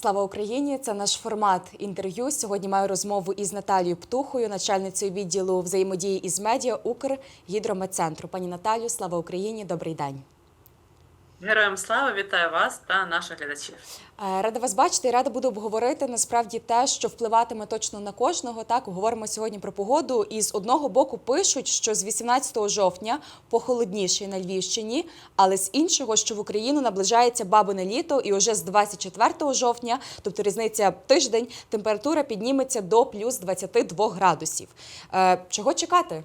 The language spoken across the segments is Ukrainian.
Слава Україні! Це наш формат інтерв'ю. Сьогодні маю розмову із Наталією Птухою, начальницею відділу взаємодії із медіа Укргідрометцентру. Пані Наталю, слава Україні! Добрий день. Героям слава, вітаю вас та наших глядачів. Е, Рада вас бачити і рада буду обговорити насправді те, що впливатиме точно на кожного. Так говоримо сьогодні про погоду. І з одного боку пишуть, що з 18 жовтня похолодніше на Львівщині, але з іншого, що в Україну наближається бабине літо, і уже з 24 жовтня, тобто різниця тиждень, температура підніметься до плюс 22 градусів. Е, Чого чекати?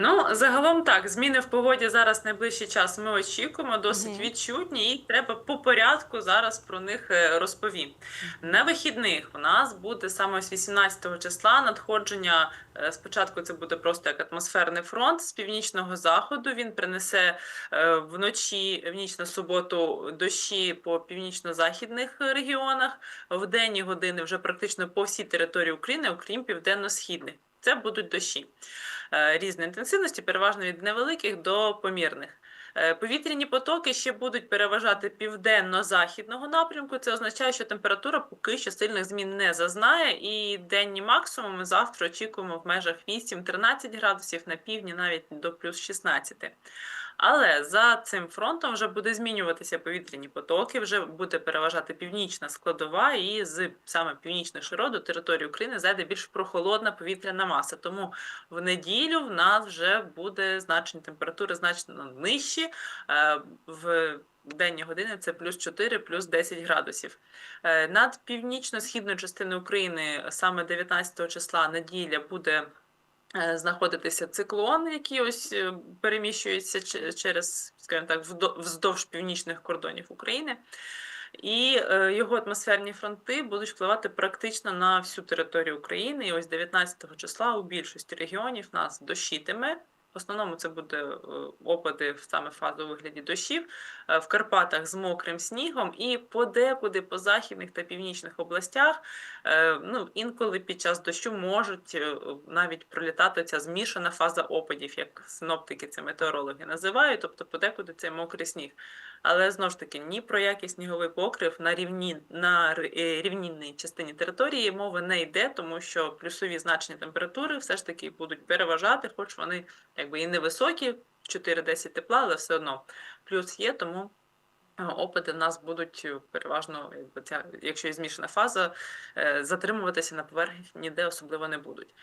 Ну, загалом так, зміни в погоді зараз найближчий час ми очікуємо, досить Мгм. відчутні, і треба по порядку зараз про них е, розповім. На вихідних у нас буде саме з 18 числа надходження. е, Спочатку це буде просто як атмосферний фронт з північного заходу. Він принесе е, вночі, в ніч на суботу, дощі по північно-західних регіонах. В денні години вже практично по всій території України, окрім південно-східних. Це будуть дощі е, різної інтенсивності, переважно від невеликих до помірних. Е, Повітряні потоки ще будуть переважати південно-західного напрямку. Це означає, що температура поки що сильних змін не зазнає, і денні максимуми завтра очікуємо в межах 8-13 градусів на півдні, навіть до плюс 16. Але за цим фронтом вже буде змінюватися повітряні потоки, вже буде переважати північна складова, і з саме північних широт до території України зайде більш прохолодна повітряна маса. Тому в неділю в нас вже буде значення температури значно нижчі. е, В денні години це плюс 4, плюс 10 градусів. Е, Над північно-східною частиною України саме 19 числа неділя буде знаходитися циклон, який ось е, переміщується через, скажімо так, вздовж північних кордонів України. І е, його атмосферні фронти будуть впливати практично на всю територію України. І ось 19 числа у більшості регіонів нас дощитиме. В основному це буде е, опади в саме фазу вигляді дощів е, в Карпатах з мокрим снігом, і подекуди по західних та північних областях е, ну, інколи під час дощу можуть навіть пролітати ця змішана фаза опадів, як синоптики це метеорологи називають, тобто подекуди це мокрий сніг. Але знову ж таки, ні про який сніговий покрив на рівні на р- е, частині території мови не йде, тому що плюсові значення температури все ж таки будуть переважати, хоч вони якби і невисокі, 4-10 тепла, але все одно плюс є, тому. е, Опади в нас будуть е, переважно, якби ця, якщо є змішана фаза, е, затримуватися на поверхні ніде особливо не будуть.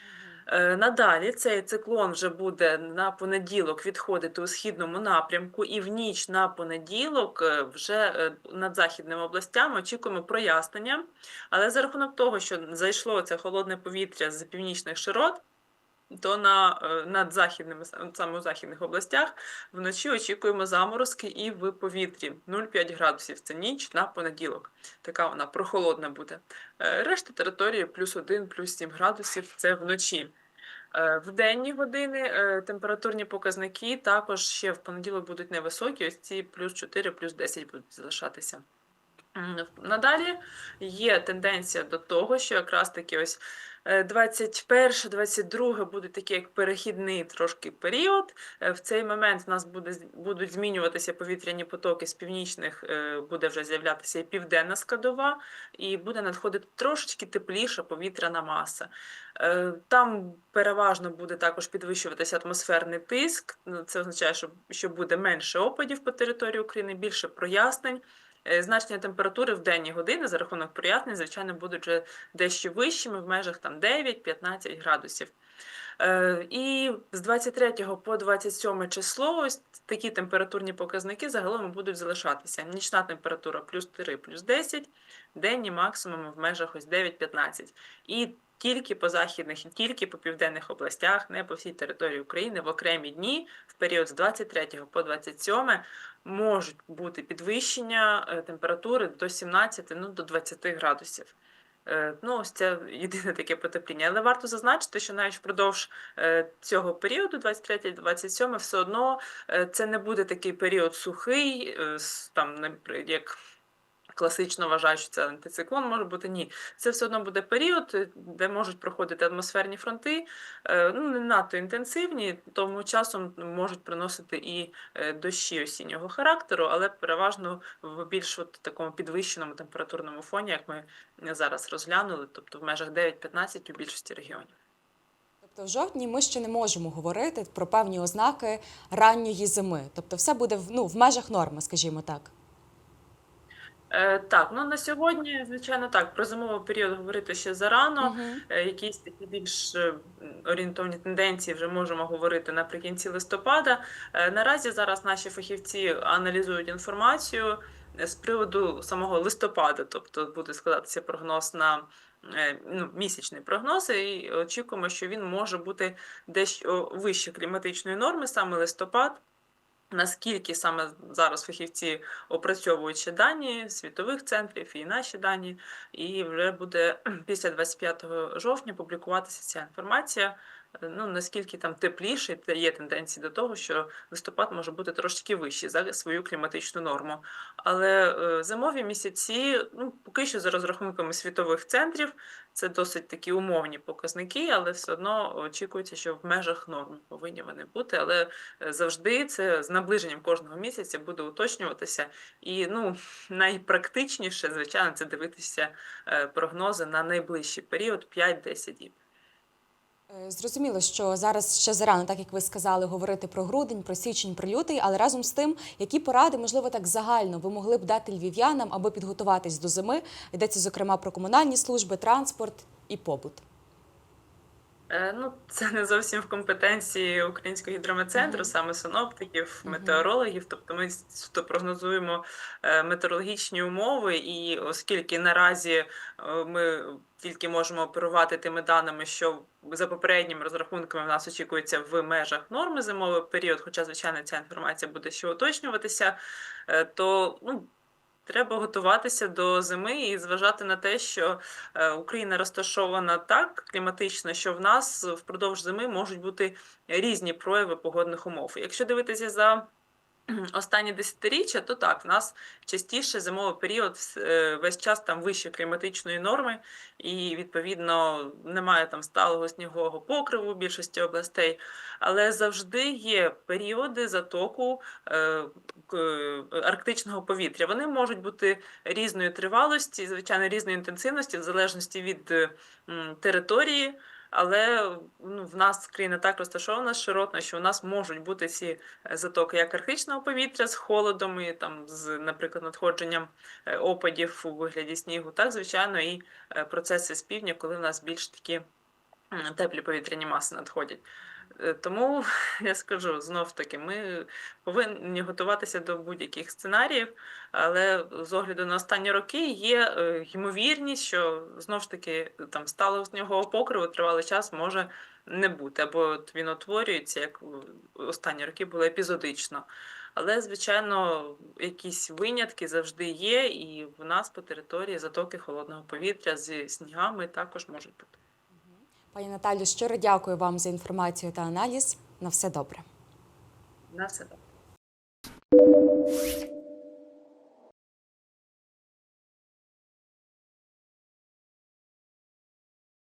Надалі цей циклон вже буде на понеділок відходити у східному напрямку, і в ніч на понеділок вже над західними областями очікуємо прояснення. Але за рахунок того, що зайшло це холодне повітря з північних широт, то на е, над західними саме у західних областях вночі очікуємо заморозки і в повітрі 0,5 градусів. Це ніч на понеділок. Така вона прохолодна буде. Е, Решта території плюс 1, плюс 7 градусів це вночі. Е, В денні години температурні показники також ще в понеділок будуть невисокі, ось ці плюс 4, плюс 10 будуть залишатися. Надалі є тенденція до того, що якраз таки ось е, 21, 22 буде такий як перехідний трошки період. Е, В цей момент в нас буде, будуть змінюватися повітряні потоки з північних, е, буде вже з'являтися і південна складова, і буде надходити трошечки тепліша повітряна маса. Е, Там переважно буде також підвищуватися атмосферний тиск. Це означає, що буде менше опадів по території України, більше прояснень. Е, Значення температури в денні години за рахунок прояснень, звичайно, будуть вже дещо вищими в межах там 9-15 градусів. Е, І з 23 по 27 число ось такі температурні показники загалом будуть залишатися. Нічна температура плюс 3, плюс 10, денні максимуми в межах ось 9-15. І тільки по західних, і тільки по південних областях, не по всій території України в окремі дні в період з 23 по 27 можуть бути підвищення е, температури до 17, ну до 20 градусів. Е, Ну, ось це єдине таке потепління. Але варто зазначити, що навіть впродовж е, цього періоду, 23-27, все одно це не буде такий період сухий, там, як Класично вважають, що це антициклон може бути ні. Це все одно буде період, е, де можуть проходити атмосферні фронти, е, ну не надто інтенсивні, тому часом можуть приносити і е, дощі осіннього характеру, але переважно в більш от такому підвищеному температурному фоні, як ми зараз розглянули, тобто в межах 9-15 у більшості регіонів. Тобто в жовтні ми ще не можемо говорити про певні ознаки ранньої зими. Тобто, все буде в- ну, в межах норми, скажімо так. Е, Так, ну на сьогодні, звичайно, так, про зимовий період говорити ще зарано. Е, Якісь такі більш е, орієнтовні тенденції вже можемо говорити наприкінці листопада. Наразі зараз наші фахівці аналізують інформацію з приводу самого листопада, тобто буде складатися прогноз на ну, місячний прогноз, і очікуємо, що він може бути дещо вище кліматичної норми, саме листопад. Наскільки саме зараз фахівці опрацьовують ще дані світових центрів і наші дані, і вже буде після 25 жовтня публікуватися ця інформація. Ну наскільки там тепліше, є тенденції до того, що листопад може бути трошки вищий за свою кліматичну норму. Але е, зимові місяці, ну поки що за розрахунками світових центрів, це досить такі умовні показники, але все одно очікується, що в межах норм повинні вони бути. Але е, завжди це з наближенням кожного місяця буде уточнюватися. І ну, найпрактичніше, звичайно, це дивитися е, прогнози на найближчий період 5-10 діб. Е, Зрозуміло, що зараз ще зарано, так як ви сказали, говорити про грудень, про січень, про лютий, але разом з тим, які поради, можливо, так загально ви могли б дати львів'янам, аби підготуватись до зими. Йдеться зокрема про комунальні служби, транспорт і побут. Е, Ну, це не зовсім в компетенції Українського гідрометцентру, Мгм. саме синоптиків, Мгм. метеорологів. Тобто ми суто прогнозуємо е, метеорологічні умови, і оскільки наразі е, ми тільки можемо оперувати тими даними, що за попередніми розрахунками в нас очікується в межах норми зимовий період, хоча, звичайно, ця інформація буде ще уточнюватися, то ну, Треба готуватися до зими і зважати на те, що е, Україна розташована так кліматично, що в нас впродовж зими можуть бути різні прояви погодних умов. Якщо дивитися за останні десятиріччя, то так, в нас частіше зимовий період е, весь час там вище кліматичної норми, і відповідно немає там сталого снігового покриву в більшості областей. Але завжди є періоди затоку е, е, арктичного повітря. Вони можуть бути різної тривалості, звичайно, різної інтенсивності, в залежності від території. Але ну, в нас країна так розташована широтно, що у нас можуть бути ці е, затоки як арктичного повітря з холодом і там з, наприклад, надходженням е, опадів у вигляді снігу, так звичайно, і е, процеси з півдня, коли в нас більш такі теплі повітряні маси надходять. Е, Тому я скажу знов таки, ми повинні готуватися до будь-яких сценаріїв, але з огляду на останні роки є е, ймовірність, що знов ж таки там сталого снігового покриву тривалий час може не бути, або от він утворюється, як останні роки було епізодично. Але, звичайно, якісь винятки завжди є, і в нас по території затоки холодного повітря зі снігами також можуть бути. Пані Наталю, щиро дякую вам за інформацію та аналіз. На все добре. На все добре.